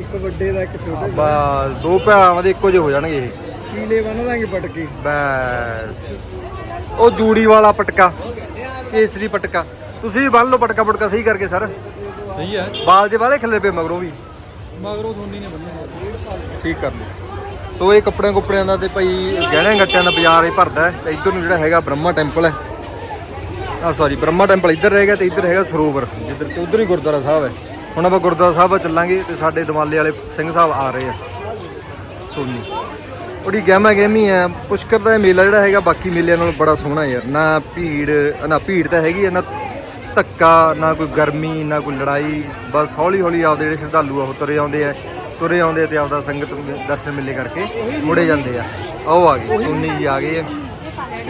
ਇੱਕ ਵੱਡੇ ਦਾ ਇੱਕ ਛੋਟੇ ਦਾ। ਬਸ ਦੋ ਭਰਾਵਾਂ ਦੇ ਇੱਕੋ ਜਿਹੇ ਹੋ ਜਾਣਗੇ ਇਹ। ਕੀਲੇ ਬੰਨ ਦਾਂਗੇ ਪਟਕੇ। ਬਸ। ਉਹ ਜੂੜੀ ਵਾਲਾ ਪਟਕਾ ਕੇਸਰੀ ਪਟਕਾ। ਤੁਸੀਂ ਵੀ ਬੰਨ ਲਓ ਪਟਕਾ ਪਟਕਾ ਸਹੀ ਕਰਕੇ ਸਰ। ਸਹੀ ਹੈ। ਬਾਲ ਜੇ ਵਾਲੇ ਖੱਲੇ ਪਏ ਮਗਰੋਂ ਵੀ। ਮਗਰੋਂ ਥੋਨੀ ਨੇ ਬੰਨਿਆ ਠੀਕ ਕਰ ਲਓ। ਸੋ ਇਹ ਕੱਪੜਿਆਂ ਕੁੱਪੜਿਆਂ ਦਾ ਤੇ ਭਾਈ ਗਹਿਣਿਆਂ ਗੱਟਿਆਂ ਦਾ ਬਾਜ਼ਾਰ ਇਹ ਭਰਦਾ ਹੈ। ਇੱਧਰ ਨੂੰ ਜਿਹੜਾ ਹੈਗਾ ਬ੍ਰਹਮਾ ਟੈਂਪਲ ਹੈ। ਆ ਸੌਰੀ ਬ੍ਰਹਮਾ ਟੈਂਪਲ ਇੱਧਰ ਰਹੇਗਾ ਤੇ ਇੱਧਰ ਹੈਗਾ ਸਰੋਵਰ। ਜਿੱਧਰ ਤੇ ਉਧਰ ਹੀ ਗੁਰਦੁਆਰਾ ਸਾਹਿਬ ਹੈ। ਹੁਣ ਆਪਾਂ ਗੁਰਦੁਆਰਾ ਸਾਹਿਬ ਚੱਲਾਂਗੇ ਤੇ ਸਾਡੇ ਦਿਮਾਲੇ ਵਾਲੇ ਸਿੰਘ ਸਾਹਿਬ ਆ ਰਹੇ ਆ। ਸੋਨੀ। ਬੜੀ ਗਹਿਮਾ ਗਹਿਮੀ ਹੈ ਪੁਸ਼ਕਰ ਦਾ ਮੇਲਾ ਜਿਹੜਾ ਹੈਗਾ ਬਾਕੀ ਮੇਲਿਆਂ ਨਾਲੋਂ ਬੜਾ ਸੋਹਣਾ ਯਾਰ। ਨਾ ਭੀੜ ਨਾ ਭੀੜ ਤਾਂ ਹੈਗੀ ਆ, ਨਾ ਧੱਕਾ, ਨਾ ਕੋਈ ਗਰਮੀ, ਨਾ ਕੋਈ ਲੜਾਈ। ਬਸ ਹੌਲੀ ਹੌਲੀ ਆਪਦੇ ਜਿਹੜੇ ਸ਼ਰਧਾਲੂ ਆ, ਉਹ ਤੁਰੇ ਆਉਂਦੇ ਆ। ਤੁਰੇ ਆਉਂਦੇ ਆ ਤੇ ਆਪਦਾ ਸੰਗਤ ਦਰਸ਼ਨ ਮੇਲੇ ਕਰਕੇ ਮੁੜੇ ਜਾਂਦੇ ਆ। ਆਓ ਆ ਗਏ ਸੋਨੀ ਜੀ ਆ ਗਏ ਆ।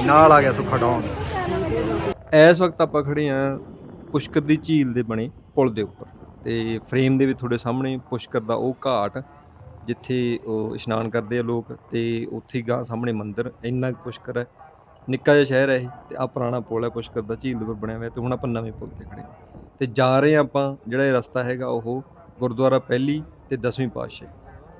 ਨਾਲ ਆ ਗਿਆ ਸੁੱਖਾ ਡੌਨ ਇਸ ਵਕਤ ਆਪਾਂ ਖੜੇ ਆ ਪੁਸ਼ਕਰ ਦੀ ਝੀਲ ਦੇ ਬਣੇ ਪੁਲ ਦੇ ਉੱਪਰ। ਤੇ ਫਰੇਮ ਦੇ ਵਿੱਚ ਤੁਹਾਡੇ ਸਾਹਮਣੇ ਪੁਸ਼ਕਰ ਦਾ ਉਹ ਘਾਟ। ਜਿੱਥੇ ਉਹ ਇਸ਼ਨਾਨ ਕਰਦੇ ਆ ਲੋਕ ਤੇ ਉੱਥੇ ਹੀ ਗਾਂ ਸਾਹਮਣੇ ਮੰਦਿਰ, ਇੰਨਾ ਕੁ ਪੁਸ਼ਕਰ ਹੈ। ਨਿੱਕਾ ਜਿਹਾ ਸ਼ਹਿਰ ਹੈ ਇਹ ਤੇ ਆ ਪੁਰਾਣਾ ਪੁਲ ਹੈ ਪੁਸ਼ਕਰ ਦਾ, ਝੀਲ ਦੇ ਉੱਪਰ ਬਣਿਆ ਹੋਇਆ ਤੇ ਹੁਣ ਆਪਾਂ ਨਵੇਂ ਪੁਲ ਤੇ ਖੜੇ ਹਾਂ। ਤੇ ਜਾ ਰਹੇ ਹਾਂ ਆਪਾਂ, ਜਿਹੜਾ ਇਹ ਰਸਤਾ ਹੈਗਾ ਉਹ ਗੁਰਦੁਆਰਾ ਪਹਿਲੀ ਤੇ 10ਵੀਂ ਪਾਤਸ਼ਾਹ।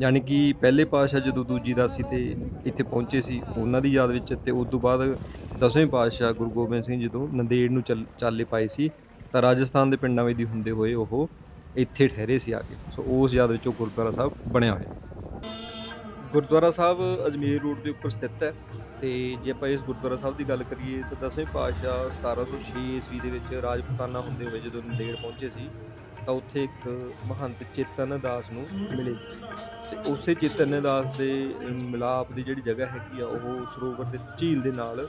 ਯਾਨੀ ਕਿ ਪਹਿਲੇ ਪਾਤਸ਼ਾਹ ਜਦੋਂ ਦੂਜੀ ਦਾਸੀ ਤੇ ਇੱਥੇ ਪਹੁੰਚੇ ਸੀ, ਉਹਨਾਂ ਦੀ ਯਾਦ ਵਿੱਚ ਤੇ ਉਸ ਤੋਂ ਬਾਅਦ ਦਸਵੇਂ ਪਾਤਸ਼ਾਹ ਗੁਰੂ ਗੋਬਿੰਦ ਸਿੰਘ ਜਦੋਂ ਨੰਦੇੜ ਨੂੰ ਚੱਲ- ਚਾਲੇ ਪਾਏ ਸੀ, ਤਾਂ ਰਾਜਸਥਾਨ ਦੇ ਪਿੰਡਾਂ ਵਿੱਚ ਦੀ ਹੁੰਦੇ ਹੋਏ ਉਹ ਇੱਥੇ ਠਹਿਰੇ ਸੀ ਆ ਕੇ। ਸੋ ਉਸ ਯਾਦ ਵਿੱਚ ਉਹ ਗੁਰਦੁਆਰਾ ਸਾਹਿਬ ਬਣਿਆ ਹੋਇਆ ਗੁਰਦੁਆਰਾ ਸਾਹਿਬ ਅਜਮੇਰ ਰੋਡ ਦੇ ਉੱਪਰ ਸਥਿਤ ਹੈ ਤੇ ਜੇ ਆਪਾਂ ਇਸ ਗੁਰਦੁਆਰਾ ਸਾਹਿਬ ਦੀ ਗੱਲ ਕਰੀਏ ਤਾਂ ਦਸਵੇਂ ਪਾਤਸ਼ਾਹ 1706 ਈਸਵੀ ਦੇ ਵਿੱਚ ਰਾਜਪੂਤਾਨਾ ਹੁੰਦੇ ਹੋਏ ਜਦੋਂ ਨੰਦੇੜ ਪਹੁੰਚੇ ਸੀ, ਤਾਂ ਉੱਥੇ ਇੱਕ ਮਹੰਤ ਚੇਤਨ ਦਾਸ ਨੂੰ ਮਿਲੇ ਸੀ। ਤੇ ਉਸੇ ਚੇਤਨ ਦਾਸ ਦੇ ਮਿਲਾਪ ਦੀ ਜਿਹੜੀ ਜਗ੍ਹਾ ਹੈਗੀ ਆ, ਉਹ ਸਰੋਵਰ ਦੇ ਝੀਲ ਦੇ ਨਾਲ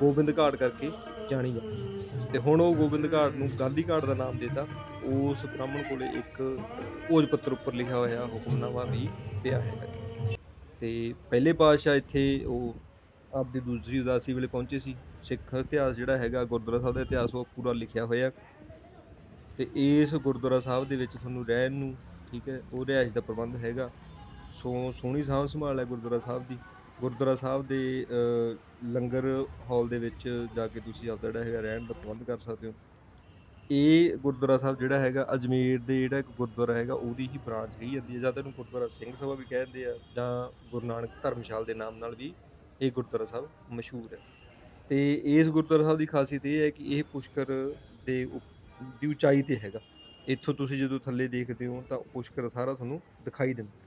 ਗੋਬਿੰਦ ਘਾਟ ਕਰਕੇ ਜਾਣੀ ਜਾਂਦੀ ਤੇ ਹੁਣ ਉਹ ਗੋਬਿੰਦ ਘਾਟ ਨੂੰ ਗਾਂਧੀ ਘਾਟ ਦਾ ਨਾਮ ਦਿੱਤਾ। ਉਸ ਬ੍ਰਾਹਮਣ ਕੋਲੇ ਇੱਕ ਭੋਜ ਪੱਤਰ ਉੱਪਰ ਲਿਖਿਆ ਹੋਇਆ ਹੁਕਮਨਾਮਾ ਵੀ ਪਿਆ ਹੈ। ਤੇ ਪਹਿਲੇ ਪਾਤਸ਼ਾਹ ਇੱਥੇ ਉਹ ਆਪਦੀ ਦੂਸਰੀ ਉਦਾਸੀ ਵੇਲੇ ਪਹੁੰਚੇ ਸੀ। ਸਿੱਖ ਇਤਿਹਾਸ ਜਿਹੜਾ ਹੈਗਾ, ਗੁਰਦੁਆਰਾ ਸਾਹਿਬ ਦਾ ਇਤਿਹਾਸ ਉਹ ਪੂਰਾ ਲਿਖਿਆ ਹੋਇਆ। ਤੇ ਇਸ ਗੁਰਦੁਆਰਾ ਸਾਹਿਬ ਦੇ ਵਿੱਚ ਤੁਹਾਨੂੰ ਰਹਿਣ ਨੂੰ, ਠੀਕ ਹੈ, ਉਹ ਰਿਹਾਇਸ਼ ਦਾ ਪ੍ਰਬੰਧ ਹੈਗਾ। ਸੋ ਸੋਹਣੀ ਸਾਂਭ ਸੰਭਾਲ ਹੈ ਗੁਰਦੁਆਰਾ ਸਾਹਿਬ ਦੀ। ਗੁਰਦੁਆਰਾ ਸਾਹਿਬ ਦੇ ਅ, ਲੰਗਰ ਹਾਲ ਦੇ ਵਿੱਚ ਜਾ ਕੇ ਤੁਸੀਂ ਆਪਦਾ ਜਿਹੜਾ ਹੈਗਾ ਰਹਿਣ ਦਾ ਪ੍ਰਬੰਧ ਕਰ ਸਕਦੇ ਹੋ। ਇਹ ਗੁਰਦੁਆਰਾ ਸਾਹਿਬ ਜਿਹੜਾ ਹੈਗਾ ਅਜਮੇਰ ਦੇ ਜਿਹੜਾ ਇੱਕ ਗੁਰਦੁਆਰਾ ਹੈਗਾ ਉਹਦੀ ਹੀ ਬ੍ਰਾਂਚ ਕਹੀ ਜਾਂਦੀ ਹੈ। ਜਾਂ ਤਾਂ ਇਹਨੂੰ ਗੁਰਦੁਆਰਾ ਸਿੰਘ ਸਭਾ ਵੀ ਕਹਿੰਦੇ ਆ ਜਾਂ ਗੁਰੂ ਨਾਨਕ ਧਰਮਸ਼ਾਲ ਦੇ ਨਾਮ ਨਾਲ ਵੀ ਇਹ ਗੁਰਦੁਆਰਾ ਸਾਹਿਬ ਮਸ਼ਹੂਰ ਹੈ। ਤੇ ਇਸ ਗੁਰਦੁਆਰਾ ਸਾਹਿਬ ਦੀ ਖਾਸੀਅਤ ਇਹ ਹੈ ਕਿ ਇਹ ਪੁਸ਼ਕਰ ਦੇ ਉਪ- ਦੀ ਉਚਾਈ ਤੇ ਹੈਗਾ। ਇੱਥੋਂ ਤੁਸੀਂ ਜਦੋਂ ਥੱਲੇ ਦੇਖਦੇ ਹੋ ਤਾਂ ਪੁਸ਼ਕਰ ਸਾਰਾ ਤੁਹਾਨੂੰ ਦਿਖਾਈ ਦਿੰਦਾ।